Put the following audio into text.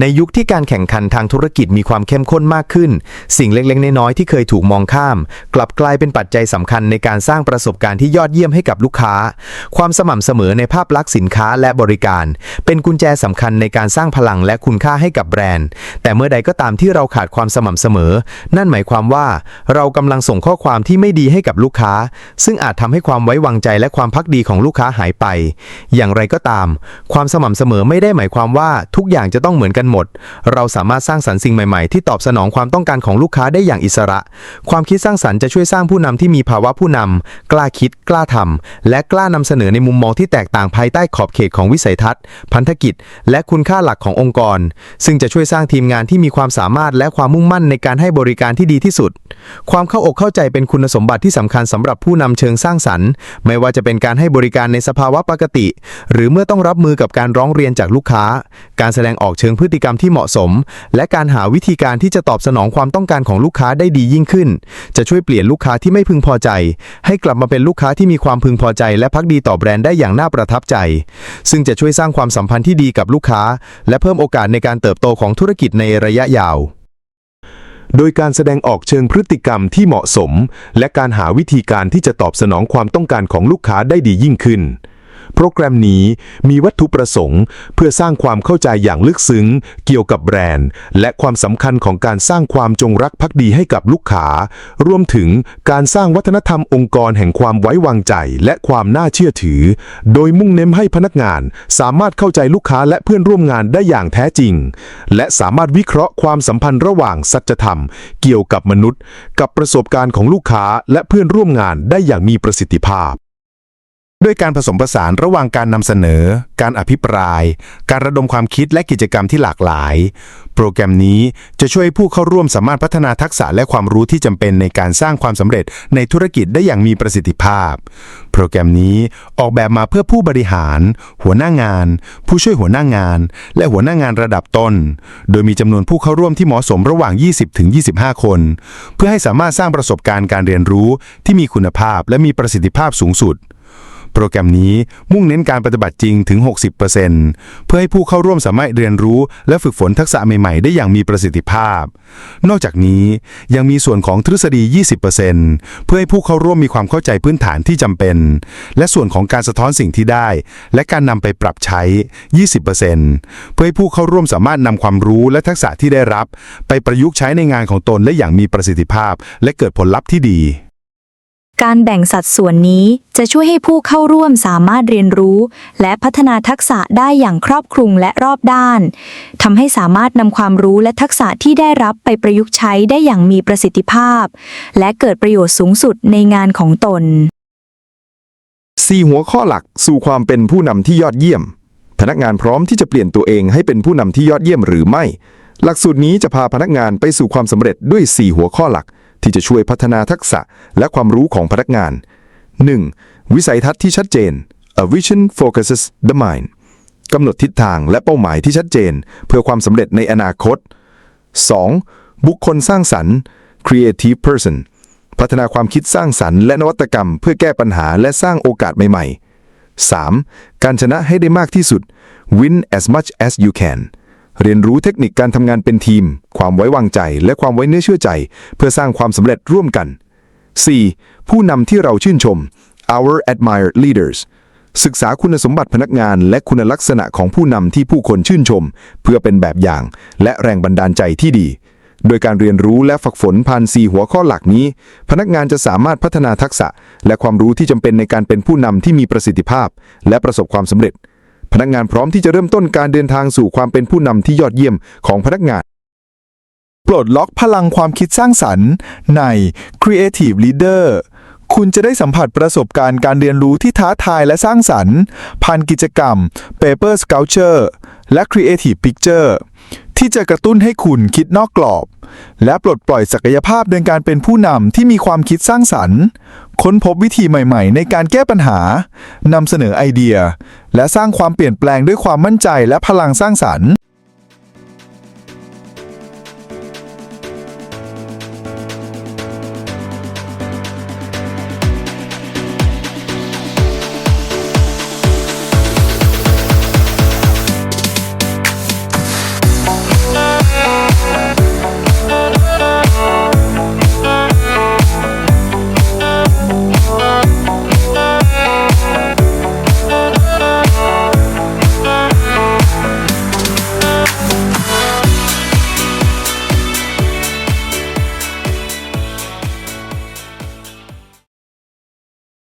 ในยุคที่การแข่งขันทางธุรกิจมีความเข้มข้นมากขึ้น สิ่งเล็กๆ น้อยๆที่เคยถูกมองข้าม กลับกลายเป็นปัจจัยสำคัญในการสร้างประสบการณ์ที่ยอดเยี่ยมให้กับลูกค้า ความสม่ำเสมอในภาพลักษณ์สินค้าและบริการ เป็นกุญแจสำคัญในการสร้างพลังและคุณค่าให้กับแบรนด์ แต่เมื่อใดก็ตามที่เราขาดความสม่ำเสมอ นั่นหมายความว่า เรากำลังส่งข้อความที่ไม่ดีให้กับลูกค้า ซึ่งอาจทำให้ความไว้วางใจและความพักดีของลูกค้าหายไป อย่างไรก็ตาม ความสม่ำเสมอไม่ได้หมายความว่าทุกอย่างจะต้องเหมือนกันหมด เราสามารถสร้างสรรค์สิ่งใหม่ๆ ที่ตอบสนองความต้องการของลูกค้าได้อย่างอิสระ ความคิดสร้างสรรค์จะช่วยสร้างผู้นำที่มีภาวะผู้นำกล้าคิด กล้าทำและกล้านำเสนอในมุมมองที่แตกต่างภายใต้ขอบเขตของวิสัยทัศน์ พันธกิจ และคุณค่าหลักขององค์กร ซึ่งจะช่วยสร้างทีมงานที่มีความสามารถและความมุ่งมั่นในการให้บริการที่ดีที่สุด ความเข้าอกเข้าใจเป็นคุณสมบัติที่สำคัญสำหรับผู้นำเชิงสร้างสรรค์ ไม่ว่าจะเป็นการให้บริการในสภาวะปกติ หรือเมื่อต้องรับมือกับการร้องเรียนจากลูกค้า การแสดงออกเชิงพฤติติกรรมที่เหมาะสม และการหาวิธีการที่จะตอบสนองความต้องการของลูกค้าได้ดียิ่งขึ้น จะช่วยเปลี่ยนลูกค้าที่ไม่พึงพอใจ ให้กลับมาเป็นลูกค้าที่มีความพึงพอใจ และพักดีต่อแบรนด์ได้อย่างน่าประทับใจ ซึ่งจะช่วยสร้างความสัมพันธ์ที่ดีกับลูกค้า และเพิ่มโอกาสในการเติบโตของธุรกิจในระยะยาวโดยการแสดงออกเชิงพฤติกรรมที่เหมาะสม และการหาวิธีการที่จะตอบสนองความต้องการของลูกค้าได้ดียิ่งขึ้น โปรแกรมนี้มีวัตถุประสงค์ เพื่อสร้างความเข้าใจอย่างลึกซึ้ง เกี่ยวกับแบรนด์ และความสำคัญของการสร้างความจงรักภักดีให้กับลูกค้า รวมถึงการสร้างวัฒนธรรมองค์กรแห่งความไว้วางใจ และความน่าเชื่อถือ โดยมุ่งเน้นให้พนักงาน สามารถเข้าใจลูกค้าและเพื่อนร่วมงานได้อย่างแท้จริง และสามารถวิเคราะห์ความสัมพันธ์ระหว่างสัจธรรม เกี่ยวกับมนุษย์ กับประสบการณ์ของลูกค้าและเพื่อนร่วมงานได้อย่างมีประสิทธิภาพ ด้วยการผสมผสานระหว่างการนำเสนอ การอภิปราย การระดมความคิดและกิจกรรมที่หลากหลาย โปรแกรมนี้จะช่วยให้ผู้เข้าร่วมสามารถพัฒนาทักษะและความรู้ที่จำเป็นในการสร้างความสำเร็จในธุรกิจได้อย่างมีประสิทธิภาพ โปรแกรมนี้ออกแบบมาเพื่อผู้บริหาร หัวหน้างาน ผู้ช่วยหัวหน้างาน และหัวหน้างานระดับต้น โดยมีจำนวนผู้เข้าร่วมที่เหมาะสมระหว่าง 20-25 คน เพื่อให้สามารถสร้างประสบการณ์การเรียนรู้ที่มีคุณภาพและมีประสิทธิภาพสูงสุด โปรแกรมนี้มุ่งเน้นการปฏิบัติจริงถึง 60%เพื่อให้ผู้เข้าร่วมสามารถเรียนรู้ และฝึกฝนทักษะใหม่ ๆ ได้อย่างมีประสิทธิภาพ นอกจากนี้ยังมีส่วนของทฤษฎี 20%เพื่อให้ผู้เข้าร่วมมีความเข้าใจพื้นฐานที่จำเป็น และส่วนของการสะท้อนสิ่งที่ได้ และการนำไปปรับใช้ 20%เพื่อให้ผู้เข้าร่วมสามารถนำความรู้และทักษะที่ได้รับ ไปประยุกต์ใช้ในงานของตนและอย่างมีประสิทธิภาพ และเกิดผลลัพธ์ที่ดี การแบ่งสัดส่วนนี้จะช่วยให้ผู้เข้าร่วมสามารถเรียนรู้ และพัฒนาทักษะได้อย่างครอบคลุมและรอบด้านทำให้สามารถนำความรู้และทักษะที่ได้รับไปประยุกต์ใช้ได้อย่างมีประสิทธิภาพ และเกิดประโยชน์สูงสุดในงานของตน 4 หัวข้อหลักสู่ความเป็นผู้นำที่ยอดเยี่ยม พนักงานพร้อมที่จะเปลี่ยนตัวเองให้เป็นผู้นำที่ยอดเยี่ยมหรือไม่ หลักสูตรนี้จะพาพนักงานไปสู่ความสำเร็จด้วย 4 หัวข้อหลัก ที่จะช่วยพัฒนาทักษะและความรู้ของพนักงาน 1. วิสัยทัศน์ที่ชัดเจน A vision focuses the mind กำหนดทิศทางและเป้าหมายที่ชัดเจน เพื่อความสำเร็จในอนาคต 2. บุคคลสร้างสรรค์ creative person พัฒนาความคิดสร้างสรรค์และนวัตกรรม เพื่อแก้ปัญหาและสร้างโอกาสใหม่ๆ 3. การชนะให้ได้มากที่สุด win as much as you can เรียนรู้เทคนิคการทำงานเป็นทีม ความไว้วางใจ และความไว้เนื้อเชื่อใจ เพื่อสร้างความสำเร็จร่วมกัน 4. ผู้นำที่เราชื่นชม our admired leaders ศึกษาคุณสมบัติพนักงาน และคุณลักษณะของผู้นำที่ผู้คนชื่นชม เพื่อเป็นแบบอย่าง และแรงบันดาลใจที่ดี โดยการเรียนรู้และฝึกฝนผ่าน4หัวข้อหลักนี้ พนักงานจะสามารถพัฒนาทักษะ และความรู้ที่จำเป็นในการเป็นผู้นำที่มีประสิทธิภาพ และประสบความสำเร็จ พนักงานพร้อมที่จะเริ่มต้นการเดินทางสู่ความเป็นผู้นำที่ยอดเยี่ยมของพนักงาน ปลดล็อกพลังความคิดสร้างสรรค์ ใน Creative Leader คุณจะได้สัมผัสประสบการณ์การเรียนรู้ที่ท้าทายและสร้างสรรค์ ผ่านกิจกรรม Paper Sculpture และ Creative Picture ที่จะกระตุ้นให้คุณคิดนอกกรอบ และปลดปล่อยศักยภาพในการเป็นผู้นำที่มีความคิดสร้างสรรค์ ค้นพบวิธีใหม่ๆ ในการแก้ปัญหานำเสนอไอเดีย และสร้างความเปลี่ยนแปลงด้วยความมั่นใจและพลังสร้างสรรค์